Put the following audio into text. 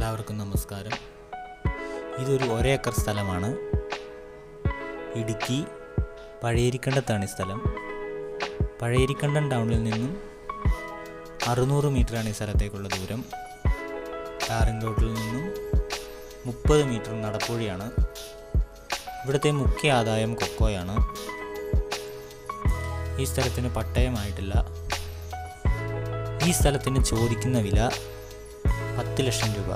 എല്ലാവർക്കും നമസ്കാരം. ഇതൊരു ഒരേക്കർ സ്ഥലമാണ്. ഇടുക്കി പഴയരിക്കണ്ടത്താണ് ഈ സ്ഥലം. പഴയരിക്കണ്ടം ടൗണിൽ നിന്നും അറുന്നൂറ് മീറ്ററാണ് ഈ സ്ഥലത്തേക്കുള്ള ദൂരം. ടാറിംഗ് റോഡിൽ നിന്നും മുപ്പത് മീറ്റർ നടപ്പുഴയാണ്. ഇവിടുത്തെ മുഖ്യ ആദായം കൊക്കോയാണ്. ഈ സ്ഥലത്തിന് പട്ടയമായിട്ടില്ല. ഈ സ്ഥലത്തിന് ചോദിക്കുന്ന വില പത്ത് ലക്ഷം രൂപ.